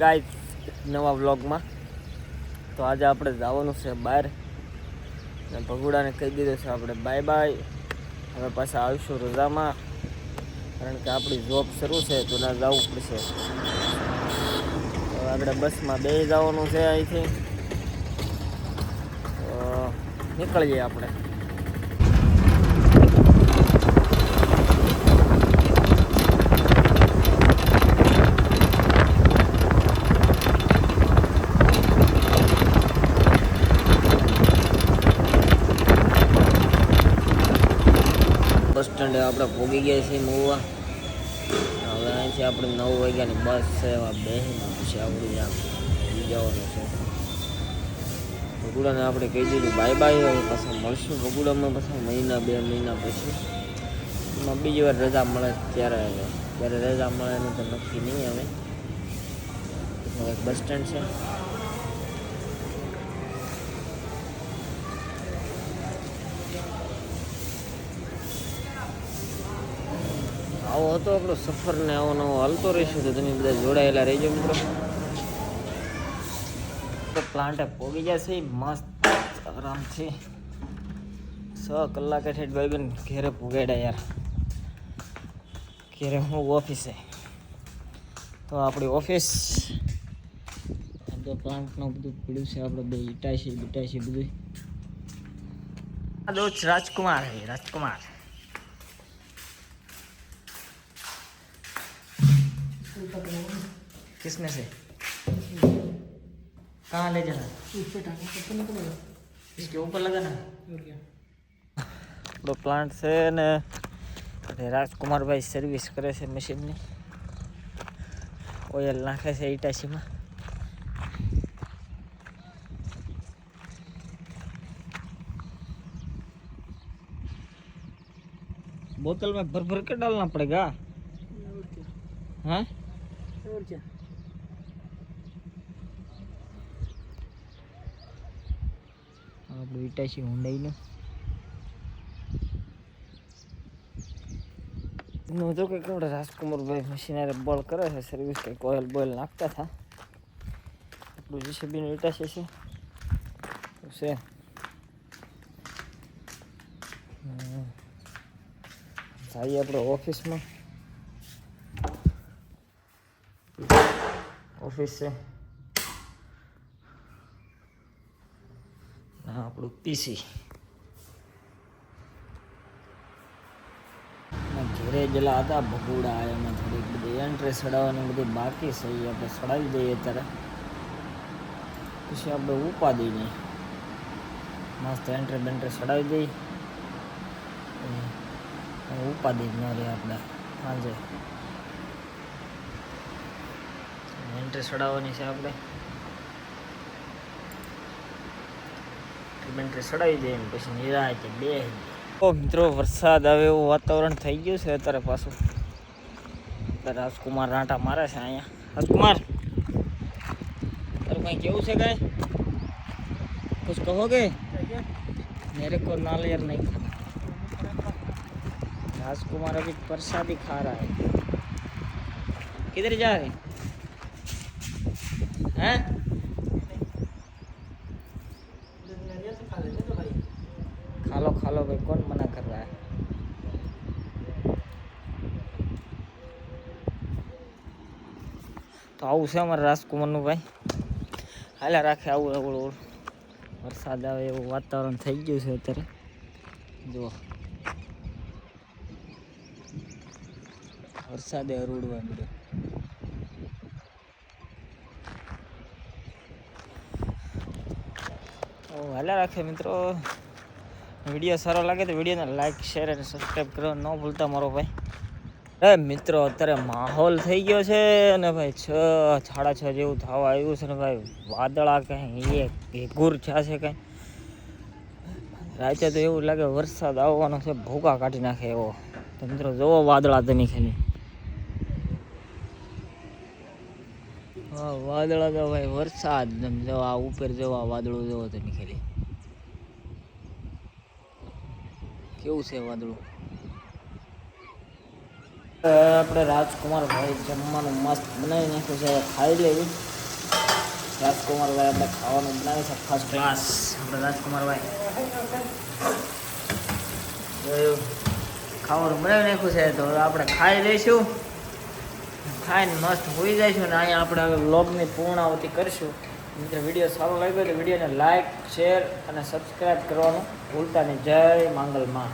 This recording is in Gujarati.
ગાય નવા વ્લોગમાં તો આજે આપણે જવાનું છે બહાર. અને ભગુડાને કહી દીધું છે આપણે બાય બાય હવે પાછા આવીશું રજામાં. કારણ કે આપણી જોબ શરૂ છે, તો ના જવું પડશે. તો આપણે બસમાં બે જવાનું છે અહીંથી નીકળીએ આપણે. બસ આપણે પહોંચી ગયા છીએ મહુવા. હવે અહીંથી આપણે નવ વાગ્યાની બસ છે એવા બેસીને પછી આપણું ત્યાં જવાનું છે. ભગુડાને આપણે કહી દીધું, બાય બાય, હવે પાછા મળશું ભગુડામાં પાછા મહિના, બે મહિના પછી. એમાં બીજી વાર રજા મળે ત્યારે ત્યારે રજા મળે એનું તો નક્કી નહીં હવે બસ સ્ટેન્ડ છે. આવો હતો આપણો સફર ને આવો નવો હાલતો રહીશું તો તમે બધા જોડાયેલા રહેજો મિત્રો. તો પ્લાન્ટ પોગી જશે મસ્ત આરામથી છ. કલાકે ઠેઠ ભાઈ ઘેરે પુગાડ્યા યાર. ઘેરે હું ઓફિસે તો આપણી ઓફિસ તો પ્લાન્ટનું બધું પડ્યું છે, આપણે બે ઇટાશી છે બધું આ દોસ્ત રાજકુમાર રાજકુમાર. किसमें से कहाँ ले जाना इसके ऊपर लगाना આપણો પ્લાન્ટ છે ને અને રાજકુમારભાઈ સર્વિસ કરે છે મશીનની ઓઇલ નાખે છે ઇટાચીમાં बोतल में भर भर के डालना पड़ेगा हाँ આપણું ઇટાચી હુંડાઈનું નું જો કે કેવડે રાજકુમારભાઈ મશીનરે બોલ કરે છે સર્વિસ કંઈક ઓઇલ બોઇલ નાખતા હતા આપણું જીસીબીનું ઇટાચી છે તો છે હમ. જઈએ આપણે ઓફિસમાં ઓફિસ છે આપણું પીસી ઘેરે જેલા હતા, ભગુડા, એમાં થોડીક બધી એન્ટ્રી સડાવવાની બધી બાકી છે, એ આપણે સડાવી દઈએ અત્યારે. પછી આપણે ઉપાદી નહીં મસ્ત એન્ટ્રી બેન્ટ્રી સડાવી દઈ ઉપાદી ન રહે આપણે. સાંજે એન્ટ્રી સડાવવાની છે આપણે. બેન્ટ્રી સડાવી દઈએ ને પછી નિરાય બે ઓ મિત્રો વરસાદ આવે એવું વાતાવરણ થઈ ગયું છે અત્યારે પાછું અત્યારે રાજકુમાર રાંટા મારે છે અહીંયા રાજકુમાર તારું કંઈ કેવું છે કાંઈ कुछ कहोगे मेरे को नालियर नहीं खाना राजकुमार अभी प्रसादी खा रहा है किधर जा रहे हैं कौन मना कर रहा है તો આવું છે અમારા રાજકુમારનું ભાઈ હાલ્યા રાખે આવું આવું આવું. વરસાદ આવે એવું વાતાવરણ થઈ ગયું છે અત્યારે જુઓ વરસાદે અરૂડવા મળ્યો તો હાલ્યા રાખે મિત્રો વીડિયો સારો લાગે તો વિડીયોને લાઈક શેર અને સબસ્ક્રાઈબ કરો. ન ભૂલતા મારો ભાઈ. અરે મિત્રો, અત્યારે માહોલ થઈ ગયો છે અને ભાઈ છ, સાડા છ જેવું થવા આવ્યું છે ને ભાઈ, વાદળા કંઈ એ ઘૂર છે કંઈ. રાતે તો એવું લાગે વરસાદ આવવાનો છે, ભૂકા કાઢી નાખે એવો. તો મિત્રો જોવો વાદળા તમે ખેલી. હા વાદળા તો ભાઈ વરસાદ જો આ ઉપર જવા વાદળો વાદળું તમે ખાલી. કેવું છે વાદળું? આપણે રાજકુમાર ભાઈ જમવાનું મસ્ત બનાવી નાખ્યું છે. ખાઈ લેવી. રાજકુમાર ભાઈ આપણે ખાવાનું બનાવી છે. ફર્સ્ટ ક્લાસ આપણે રાજકુમાર ભાઈ. ખાવાનું બનાવી નાખ્યું છે. તો આપણે ખાઈ લઈશું. ખાઈને મસ્ત હોઈ જઈશું ને અહીંયા આપણે હવે વ્લોગની પૂર્ણાવતી કરીશું. મિત્રો વીડિયો સારો લાગ્યો તો વિડીયોને લાઇક શેર અને સબસ્ક્રાઈબ કરવાનું ભૂલતા નહીં. જય માંગલમાં.